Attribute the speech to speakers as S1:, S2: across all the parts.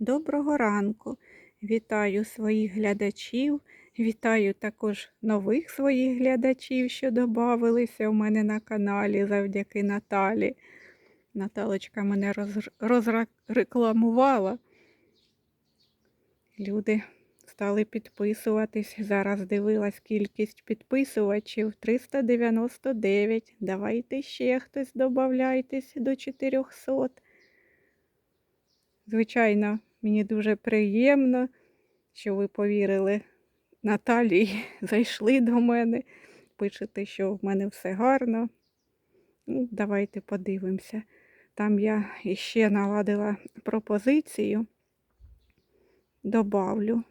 S1: Доброго ранку! Вітаю своїх глядачів, вітаю також нових своїх глядачів, що додавалися у мене на каналі завдяки Наталі. Наталочка мене розрекламувала. Люди стали підписуватись. Зараз дивилась кількість підписувачів 399. Давайте ще хтось додавайтесь до 400. Звичайно, мені дуже приємно, що ви повірили Наталі, зайшли до мене. Пишете, що в мене все гарно. Ну, давайте подивимося. Там я іще наладила пропозицію, добавлю.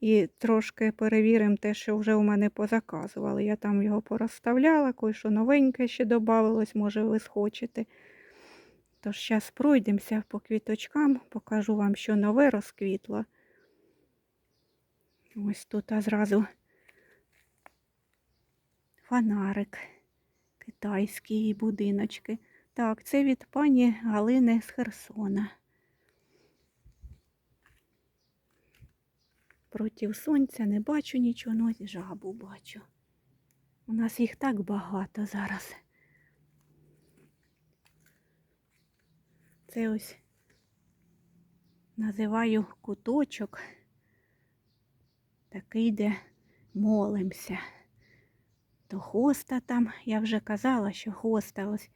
S1: І трошки перевіримо те, що вже у мене позаказували. Я там його порозставляла, кое-що новеньке ще додавалось, може ви схочете. Тож зараз пройдемося по квіточкам, покажу вам, що нове розквітло. Ось тут а зразу фонарик, китайські будиночки. Так, це від пані Галини з Херсона. Проти сонця не бачу нічого, ну ось жабу бачу. У нас їх так багато зараз. Це ось називаю куточок, такий, де молимося. То хоста там, я вже казала, що хоста ось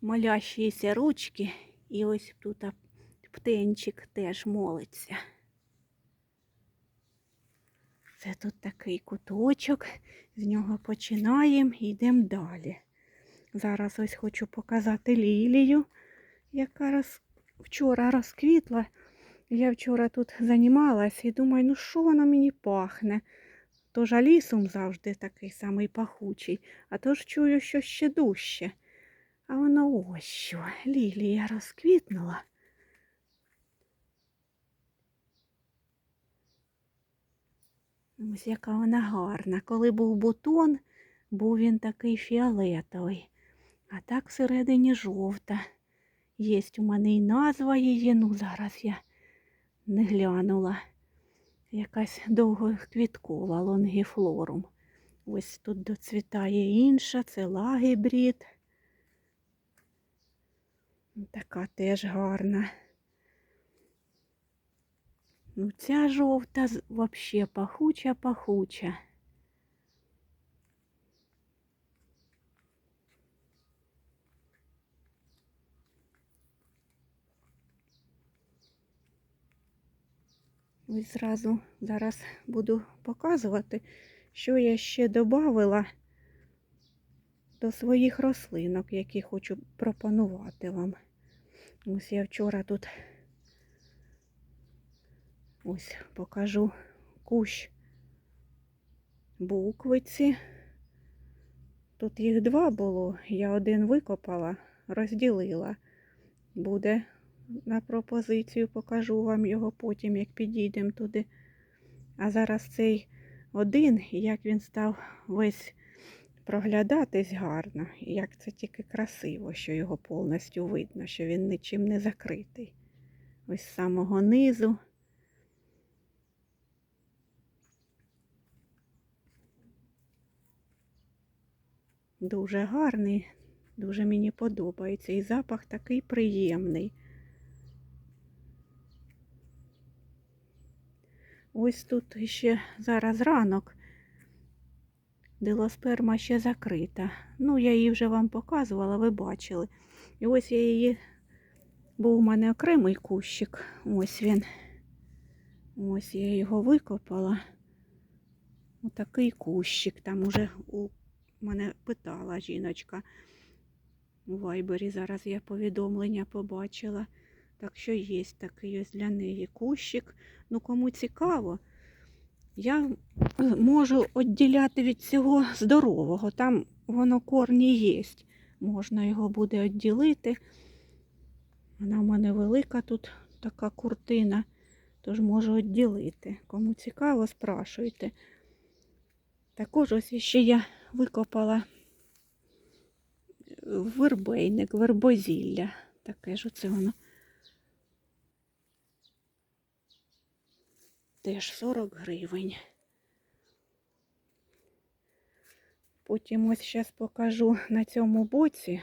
S1: молящіся ручки, і ось тут птенчик теж молиться. Це тут такий куточок, з нього починаємо йдемо далі. Зараз ось хочу показати лілію, яка роз... вчора розквітла. Я вчора тут займалась і думаю, ну що воно мені пахне. Тож лісом завжди такий самий пахучий, а то ж чую, що ще дужче. А воно ось що, лілія розквітнула. Ось яка вона гарна. Коли був бутон, був він такий фіолетовий. А так всередині жовта. Єсть у мене і назва її, ну зараз я не глянула. Якась довгоквіткова лонгіфлорум. Ось тут доцвітає інша, це лагібрід. Така теж гарна. Ну, ця жовта з- вообще Ось зразу зараз буду показувати, що я ще додавила до своїх рослинок, які хочу пропонувати вам. Ось я вчора тут ось покажу кущ буквиці. Тут їх два було, я один викопала, розділила. Буде на пропозицію, покажу вам його потім, як підійдемо туди. А зараз цей один, як він став весь проглядатись гарно, як це тільки красиво, що його повністю видно, що він нічим не закритий. Ось з самого низу. Дуже гарний, дуже мені подобається. І запах такий приємний. Ось тут ще зараз ранок. Дилосперма ще закрита. Ну, я її вже вам показувала, ви бачили. І ось я її, був у мене окремий кущик. Ось він. Ось я його викопала. Отакий кущик. Там уже у мене питала жіночка у вайбері. Зараз я повідомлення побачила. Так що є такий ось для неї кущик. Ну, кому цікаво, я можу відділяти від цього здорового. Там воно корні є. Можна його буде відділити. Вона в мене велика тут така куртина, тож можу відділити. Кому цікаво, спрашуйте. Також ось ще я викопала вербейник, вербозілля. Таке ж оце воно. Теж 40 гривень. Потім ось зараз покажу на цьому боці.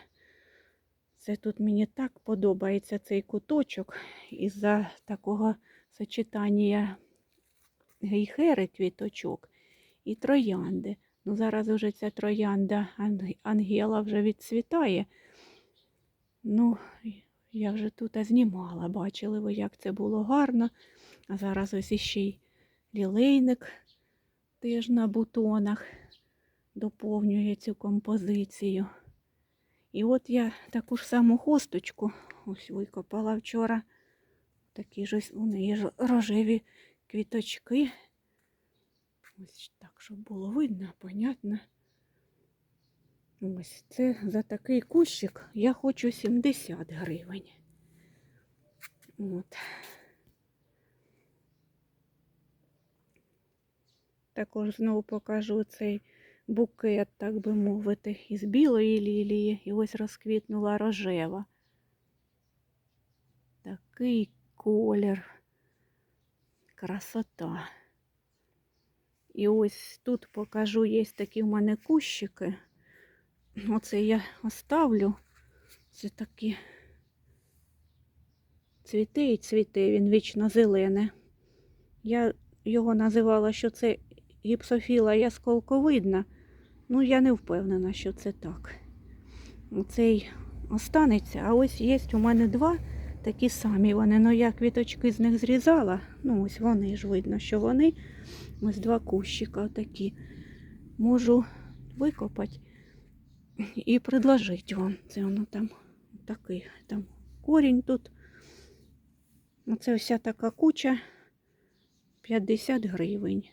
S1: Це тут мені так подобається цей куточок із-за такого сочетання гейхери квіточок і троянди. Ну, зараз уже ця троянда Ан- Ангела вже відцвітає. Ну, я вже тут знімала, бачили ви, як це було гарно. А зараз ось іще й лілейник теж на бутонах доповнює цю композицію. І от я таку ж саму хосточку ось викопала вчора. Такі ж ось у неї ж рожеві квіточки. Ось так, щоб було видно, понятно. Ось це за такий кущик я хочу 70 гривень. От. Також знову покажу цей букет, так би мовити, із білої лілії. І ось розквітнула рожева. Такий колір. Красота. І ось тут покажу, є такі в мене кущики. Оце я оставлю. Це такі цвіте і цвіте, він вічно зелене. Я його називала, що це гіпсофіла ясколковидна. Ну, я не впевнена, що це так. Оцей останеться, а ось є у мене два такі самі вони. Ну, я квіточки з них зрізала. Ну, ось вони ж видно, що вони. Ось два кущика такі. Можу викопати і предложити вам. Це воно там такий там корінь тут. Оце вся така куча 50 гривень.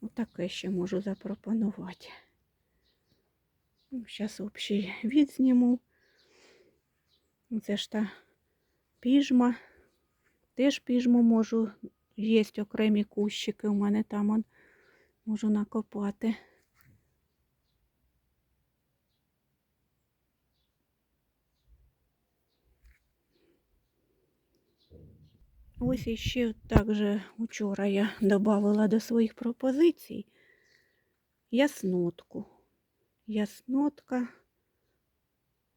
S1: Отаке ще можу запропонувати. Зараз общий від зніму. Це ж та піжма. Теж піжму можу. Є окремі кущики. У мене там он можу накопати. Ось іще також вчора я додавала до своїх пропозицій яснотку. Яснотка.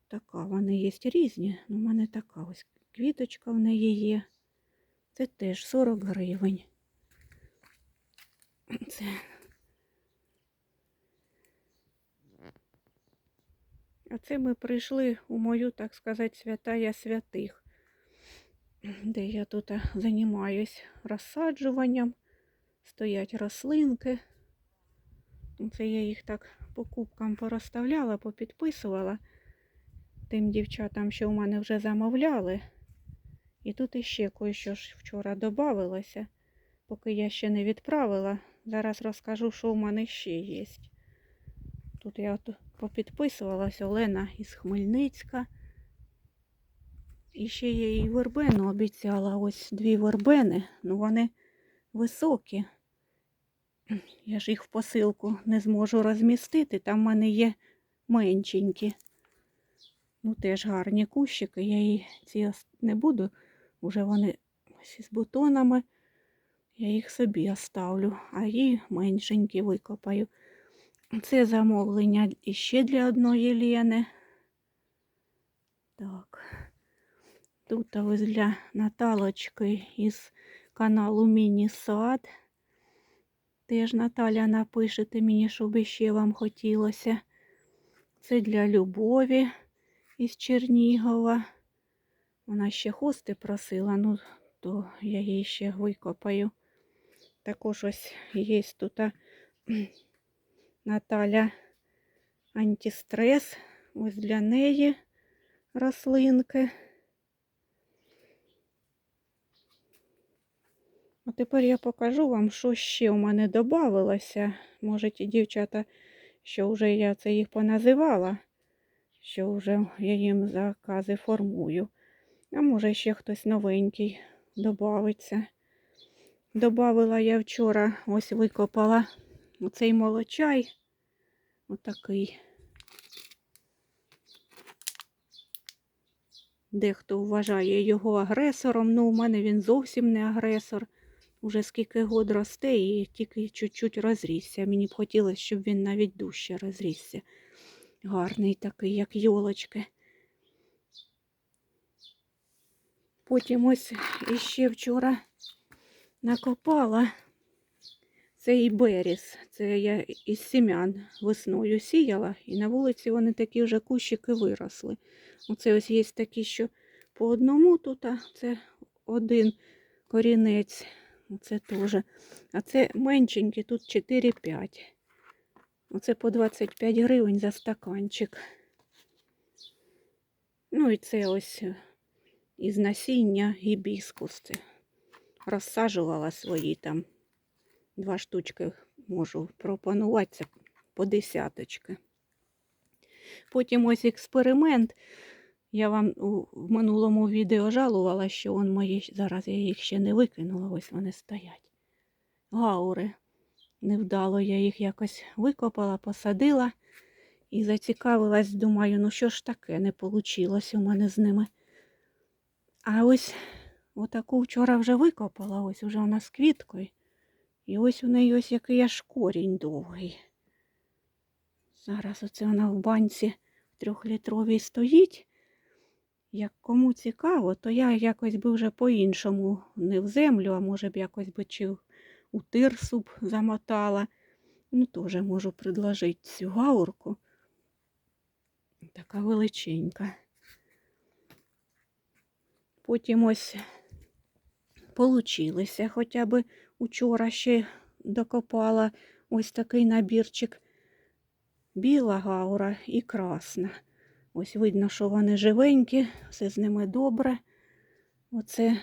S1: Така, вони є різні. У мене така ось квіточка в неї є. Це теж 40 гривень. Це. А це ми прийшли у мою, так сказати, святая святих де я тут займаюсь розсаджуванням. Стоять рослинки. Це я їх так по кубкам порозставляла, попідписувала тим дівчатам, що в мене вже замовляли. І тут іще кое-що ж вчора додавалося, поки я ще не відправила. Зараз розкажу, що в мене ще є. Тут я от попідписувалась Олена із Хмельницька. І ще я їй вербену обіцяла. Ось дві вербени, ну вони високі. Я ж їх в посилку не зможу розмістити. Там в мене є меншенькі. Ну, теж гарні кущики. Я її ці не буду. Уже вони ось із бутонами. Я їх собі оставлю, а її меншенькі викопаю. Це замовлення іще для одної Лени. Так. Тут ось для Наталочки із каналу Міні-сад. Теж Наталя напишете мені, щоб ще вам хотілося. Це для Любові із Чернігова. Вона ще хости просила, ну, то я її ще викопаю. Також ось є тут Наталя антистрес. Ось для неї рослинки. А тепер я покажу вам, що ще у мене додавалося. Може, ті дівчата, що вже я це їх поназивала, що вже я їм закази формую. А може ще хтось новенький додається. Добавила я вчора, ось викопала оцей молочай. Отакий. Дехто вважає його агресором. Ну, у мене він зовсім не агресор. Уже скільки год росте і тільки чуть-чуть розрісся. Мені б хотілося, щоб він навіть дужче розрісся. Гарний такий, як йолочки. Потім ось іще вчора накопала цей беріс. Це я із сім'ян весною сіяла, і на вулиці вони такі вже кущики виросли. Оце ось є такі, що по одному тут, а це один корінець. Оце теж. А це меншенькі, тут 4-5. Оце по 25 гривень за стаканчик. Ну і це ось е, із насіння гібіскус. Це розсаджувала свої там. Два штучки можу пропонувати це по десяточки. Потім ось експеримент. Я вам в минулому відео жалувала, що он мої, зараз я їх ще не викинула, ось вони стоять. Гаури. Невдало я їх якось викопала, посадила і зацікавилась, думаю, ну що ж таке, не вийшло у мене з ними. А ось отаку вчора вже викопала, ось вже вона з квіткою. І ось у неї ось який аж корінь довгий. Зараз оце вона в банці трьохлітровій стоїть. Як кому цікаво, то я якось би вже по-іншому не в землю, а може б якось би чи у тирсу б замотала. Ну, теж можу предложити цю гаурку. Така величенька. Потім ось получилося, хоча б учора ще докопала ось такий набірчик. Біла гаура і красна. Ось видно, що вони живенькі, все з ними добре. Оце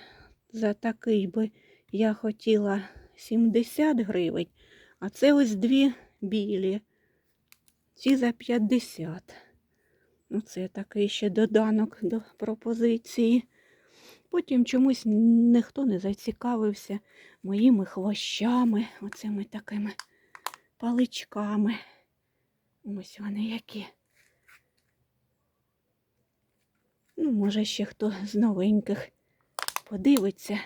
S1: за такий би я хотіла 70 гривень, а це ось дві білі. Ці за 50. Оце такий ще доданок до пропозиції. Потім чомусь ніхто не зацікавився моїми хвощами, оцими такими паличками. Ось вони які. Ну, може, ще хто з новеньких подивиться.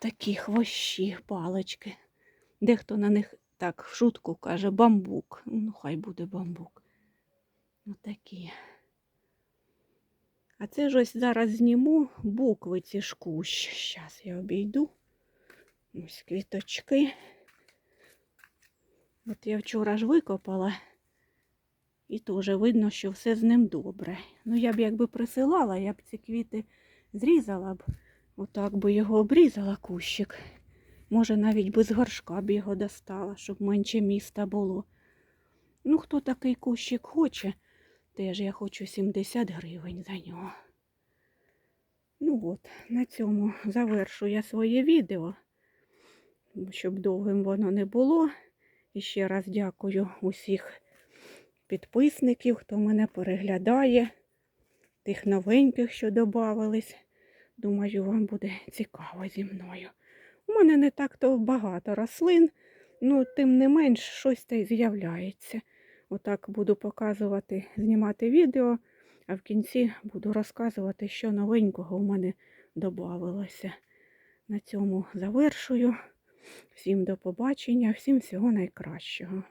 S1: Такі хвощі, палички. Дехто на них так в шутку каже бамбук. Ну, хай буде бамбук. Отакі. А це ж ось зараз зніму букви ці ж кущ. Зараз я обійду. Ось квіточки. От я вчора ж викопала, і теж видно, що все з ним добре. Ну, я б якби присилала, я б ці квіти зрізала б, отак би його обрізала кущик. Може, навіть би з горшка б його достала, щоб менше міста було. Ну, хто такий кущик хоче, теж я хочу 70 гривень за нього. Ну от, на цьому завершу я своє відео, щоб довгим воно не було. І ще раз дякую усіх підписників, хто мене переглядає, тих новеньких, що додавались. Думаю, вам буде цікаво зі мною. У мене не так-то багато рослин, ну тим не менш щось та й з'являється. Отак буду показувати, знімати відео, а в кінці буду розказувати, що новенького у мене додавалося. На цьому завершую. Всім до побачення, всім всього найкращого.